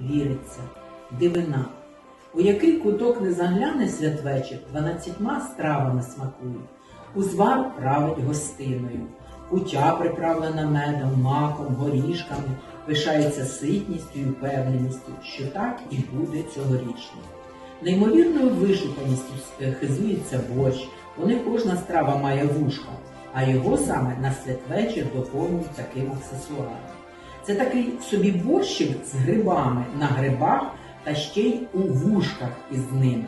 віриться. Дивина. У який куток не загляне святвечір, дванадцятьма стравами смакують. Узвар править гостиною. Кутя приправлена медом, маком, горішками, пишається ситністю і впевненістю, що так і буде цьогорічно. Неймовірною вишуканістю хизується борщ, вони кожна страва має вушка, а його саме на святвечір доповнюють таким аксесуаром. Це такий собі борщик з грибами на грибах та ще й у вушках із ними.